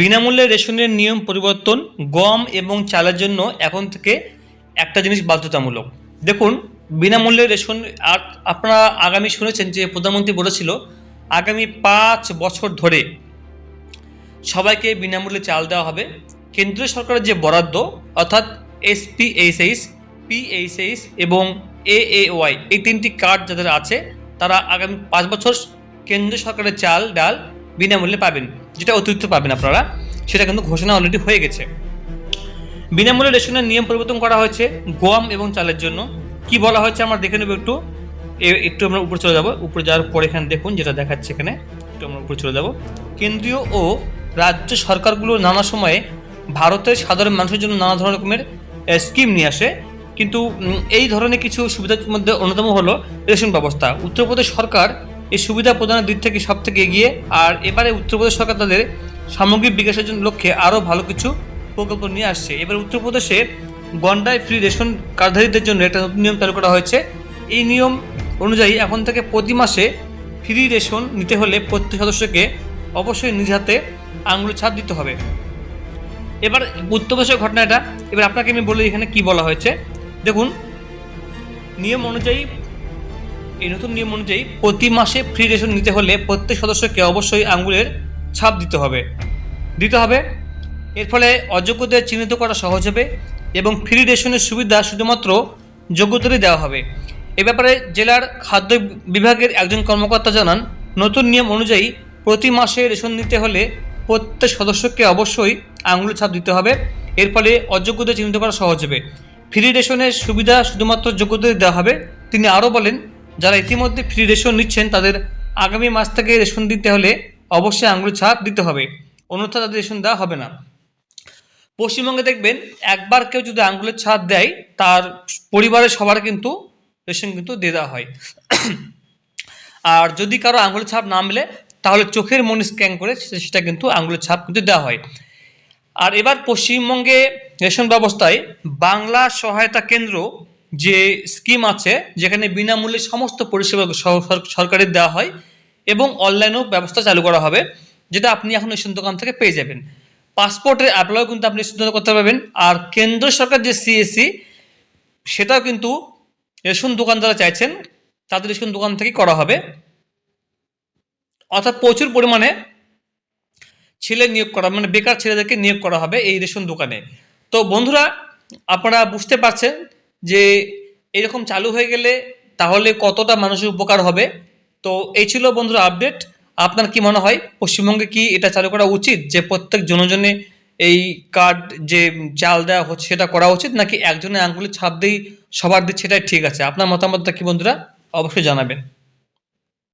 বিনামূল্যে রেশনের নিয়ম পরিবর্তন, গম এবং চালের জন্য এখন থেকে একটা জিনিস বাধ্যতামূলক। দেখুন, বিনামূল্যে রেশন, আর আপনারা আগামী শুনেছেন যে প্রধানমন্ত্রী বলেছিল, আগামী পাঁচ বছর ধরে সবাইকে বিনামূল্যে চাল দেওয়া হবে। কেন্দ্রীয় সরকারের যে বরাদ্দ, অর্থাৎ এসপিএইচএইচ, পিএইচএইচ এবং এএওয়াই, এই তিনটি কার্ড যাদের আছে, তারা আগামী পাঁচ বছর কেন্দ্রীয় সরকারের চাল, ডাল বিনামূল্যে পাবেন, যেটা অতিরিক্ত পাবেন আপনারা, সেটা কিন্তু ঘোষণা অলরেডি হয়ে গেছে। বিনামূল্যে রেশনের নিয়ম পরিবর্তন করা হয়েছে গম এবং চালের জন্য। কি বলা হয়েছে আমরা দেখে নেব একটু। একটু আমরা উপরে চলে যাব। উপরে যাওয়ার পর এখানে দেখুন যেটা দেখাচ্ছে এখানে। একটু আমরা উপরে চলে যাব। কেন্দ্রীয় ও রাজ্য সরকারগুলো নানা সময়ে ভারতের সাধারণ মানুষের জন্য নানা ধরনের রকমের স্কিম নিয়ে আসে। কিন্তু এই ধরনের কিছু সুবিধার মধ্যে অন্যতম হলো রেশন ব্যবস্থা। উত্তরপ্রদেশ সরকার এই সুবিধা প্রদানের দিক থেকে সব থেকে এগিয়ে। আর এবারে উত্তরপ্রদেশ সরকার তাদের সামগ্রিক বিকাশের জন্য লক্ষ্যে আরও ভালো কিছু প্রকল্প নিয়ে আসছে। এবার উত্তরপ্রদেশে গন্ডায় ফ্রি রেশন কার্ডধারীদের জন্য একটা নতুন নিয়ম চালু করা হয়েছে। এই নিয়ম অনুযায়ী এখন থেকে প্রতি মাসে ফ্রি রেশন নিতে হলে প্রত্যেক সদস্যকে অবশ্যই নিজ হাতে আঙুল ছাপ দিতে হবে। এবার উত্তরপ্রদেশের ঘটনা এটা। এবার আপনাকে আমি বলি এখানে কি বলা হয়েছে। দেখুন, নিয়ম অনুযায়ী এই নতুন নিয়ম অনুযায়ী প্রতি মাসে ফ্রি রেশন নিতে হলে প্রত্যেক সদস্যকে অবশ্যই আঙ্গুলের ছাপ দিতে হবে। দিতে হবে। এর ফলে অযোগ্যদের চিহ্নিত করা সহজ হবে এবং ফ্রি রেশনের সুবিধা শুধুমাত্র যোগ্যদেরই দেওয়া হবে। এ ব্যাপারে জেলার খাদ্য বিভাগের একজন কর্মকর্তা জানান, নতুন নিয়ম অনুযায়ী প্রতি মাসে রেশন নিতে হলে প্রত্যেক সদস্যকে অবশ্যই আঙুল ছাপ দিতে হবে। এর ফলে অযোগ্যদের চিহ্নিত করা সহজ হবে। ফ্রি রেশনের সুবিধা শুধুমাত্র যোগ্যদের দেওয়া হবে। তিনি আরও বলেন যারা ইতিমধ্যে ফ্রি রেশন নিচ্ছেন, তাদের আগামী মাস থেকে রেশন দিতে হলে অবশ্যই আঙুল ছাপ দিতে হবে। অন্যথা তাদের রেশন দেওয়া হবে না। পশ্চিমবঙ্গে দেখবেন, একবার কেউ যদি আঙ্গুলের ছাপ দেয়, তার পরিবারের সবার কিন্তু রেশন কিন্তু দিয়ে দেওয়া হয়। আর যদি কারও আঙুলের ছাপ না মেলে, তাহলে চোখের মনি স্ক্যান করে সেটা কিন্তু আঙুলের ছাপ কিন্তু দেওয়া হয়। আর এবার পশ্চিমবঙ্গে রেশন ব্যবস্থায় বাংলা সহায়তা কেন্দ্র যে স্কিম আছে, যেখানে বিনামূল্যে সমস্ত পরিষেবা সর- সরকারের দেওয়া হয় এবং অনলাইনেও ব্যবস্থা চালু করা হবে, যেটা আপনি এখন রেশন দোকান থেকে পেয়ে যাবেন। পাসপোর্টের অ্যাপ্লাইও কিন্তু আপনি রেশন করতে পারবেন। আর কেন্দ্র সরকার যে সিএসসি সেটাও কিন্তু রেশন দোকান যারা চাইছেন, তাদের রেশন দোকান থেকে করা হবে। অর্থাৎ প্রচুর পরিমাণে ছেলে নিয়োগ করা মানে বেকার ছেলেদেরকে নিয়োগ করা হবে এই রেশন দোকানে। তো বন্ধুরা, আপনারা বুঝতে পারছেন যে এরকম চালু হয়ে গেলে তাহলে কতটা মানুষের উপকার হবে? তো এই ছিল বন্ধুরা আপডেট আপনার কি মনে হয়? পশ্চিমবঙ্গে কি এটা চালু করা উচিত? যে প্রত্যেক জনজনে এই কার্ড যে চাল দেওয়া হচ্ছে সেটা করা উচিত, নাকি একজনের আঙ্গুলে ছাপ দিয়েই সবার দিচ্ছে সেটাই ঠিক আছে? আপনার মতামতটা কি বন্ধুরা? অবশ্যই জানাবেন।